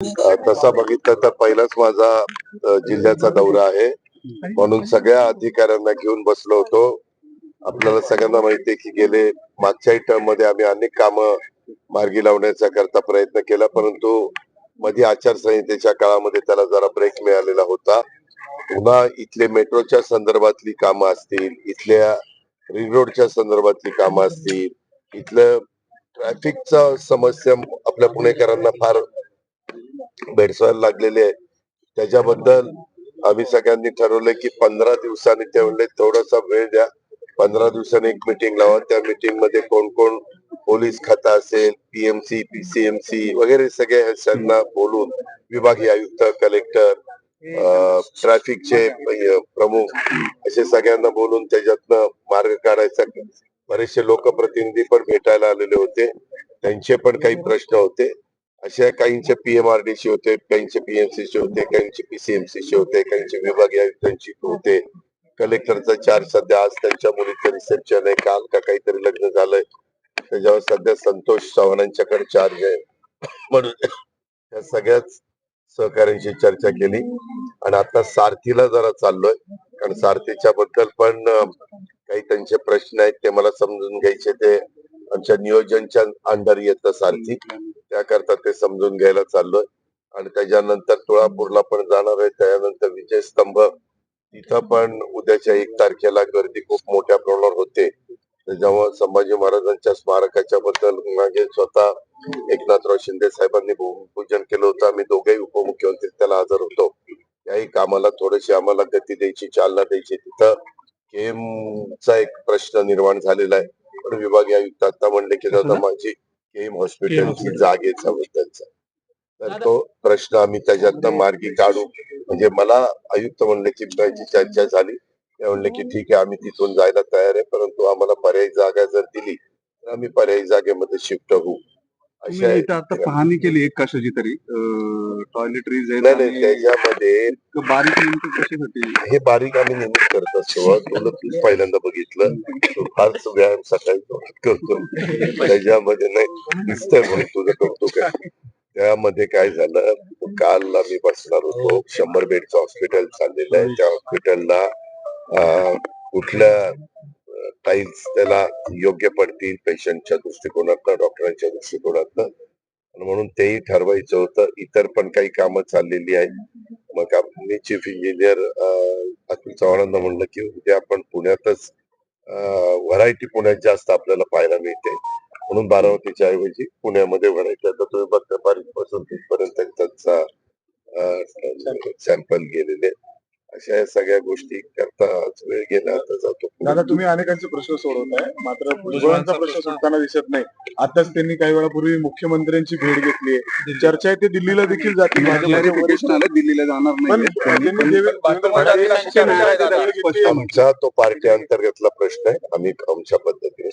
तसा बघितलं तर पहिलाच माझा जिल्ह्याचा दौरा आहे. म्हणून सगळ्या अधिकाऱ्यांना घेऊन बसलो होतो. आपल्याला सगळ्यांना माहितीये की गेले मागच्याही टर्ममध्ये आम्ही अनेक कामं मार्गी लावण्याचा करता प्रयत्न केला परंतु मध्ये आचारसंहितेच्या काळामध्ये त्याला जरा ब्रेक मिळालेला होता. पुन्हा इथले मेट्रोच्या संदर्भातली कामं असतील इथल्या रिंग रोडच्या संदर्भातली कामं असतील इथलं ट्रॅफिकचा समस्या आपल्या पुणेकरांना फार भेडसावायला लागलेले आहे. त्याच्याबद्दल आम्ही सगळ्यांनी ठरवलंय की पंधरा दिवसांनी ते म्हणले थोडासा वेळ द्या. पंधरा दिवसांनी एक मिटिंग लावा. त्या मिटिंगमध्ये कोण कोण पोलीस खाता असेल पीएमसी पीसीएमसी वगैरे सगळे ह्यांना बोलून विभागीय आयुक्त कलेक्टर ट्रॅफिकचे प्रमुख असे सगळ्यांना बोलून त्याच्यातनं मार्ग काढायचा. बरेचसे लोकप्रतिनिधी पण भेटायला आलेले होते. त्यांचे पण काही प्रश्न होते. अशा काहींचे पीएमआरडीसी होते काहींचे पीएमसीचे होते काहींचे पीसीएमसीचे होते काहींचे विभागीय आयुक्तांची होते. कलेक्टरचा चार्ज सध्या आज त्यांच्या मुलीचं रिसेप्शन आहे काल का काहीतरी लग्न झालंय. त्याच्यावर सध्या संतोष चव्हाणांच्याकडे चार्ज आहे. म्हणून या सगळ्याच सहकाऱ्यांशी चर्चा केली. आणि आता सारथीला जरा चाललोय. कारण सारथीच्या बद्दल पण काही त्यांचे प्रश्न आहेत ते मला समजून घ्यायचे ते. आमच्या नियोजनच्या अंडर येतं सारथी. त्याकरता ते समजून घ्यायला चाललोय. आणि त्याच्यानंतर तुळापूरला पण जाणार आहे. त्यानंतर विजय स्तंभ तिथं पण उद्याच्या एक तारखेला गर्दी खूप मोठ्या प्रमाणावर होते. त्याच्यामुळे संभाजी महाराजांच्या स्मारकाच्या बद्दल मागे स्वतः एकनाथराव शिंदे साहेबांनी भूमिपूजन केलं होतं. आम्ही दोघेही उपमुख्यमंत्री त्याला हजर होतो. त्याही कामाला थोडीशी आम्हाला गती द्यायची चालना द्यायची. तिथं केमचा एक प्रश्न निर्माण झालेला आहे. पण विभागीय आयुक्त आता म्हणले की दादा माझी केम हॉस्पिटलची जागेचा बद्दलचा तर तो प्रश्न आम्ही त्याच्यातनं मार्गी काढू. म्हणजे मला आयुक्त म्हणले की चर्चा झाली. ते म्हणले की ठीक आहे आम्ही तिथून जायला तयार आहे. परंतु आम्हाला पर्यायी जागा जर दिली तर आम्ही पर्यायी जागेमध्ये शिफ्ट होऊ. अशा पाहणी केली एक कशाची तरी? टॉयलेटरीज नाही नाही त्याच्यामध्ये बारीक नेमकं कशासाठी हे बारीक आम्ही नेहमीच करत असतो. तुला तूच पहिल्यांदा बघितलं. तू फारच व्यायाम सकाळी करतो. त्याच्यामध्ये नाही दिसतंय म्हणून तुझं करतो काय त्यामध्ये काय झालं? काल आम्ही बसणार होतो. शंभर बेडचं हॉस्पिटल चाललेलं आहे. त्या हॉस्पिटलला कुठल्या टाईल्स त्याला योग्य पडतील पेशंटच्या दृष्टिकोनातनं डॉक्टरांच्या दृष्टिकोनातनं? म्हणून तेही ठरवायचं होतं. इतर पण काही कामं चाललेली आहेत. मग मी चीफ इंजिनियर अतुल चव्हाणांना म्हणलं की उद्या आपण पुण्यातच व्हरायटी पुण्यात जास्त आपल्याला पाहायला मिळते म्हणून बारामतीच्या ऐवजी पुण्यामध्ये व्हरायटी आता तुम्ही बघता बारीकपासून तिथपर्यंत त्यांचा सॅम्पल गेलेले अशा या सगळ्या गोष्टी करता आज वेळ गेला आता जातो. दादा तुम्ही अनेकांचे प्रश्न सोडवताय मात्र भुजबळांचा प्रश्न सुटताना दिसत नाही. आताच त्यांनी काही वेळापूर्वी मुख्यमंत्र्यांची भेट घेतली चर्चा आहे ते दिल्लीला देखील आलं दिल्लीला जाणार नाही. तो पार्टी अंतर्गतला प्रश्न आहे. आम्ही आमच्या पद्धतीने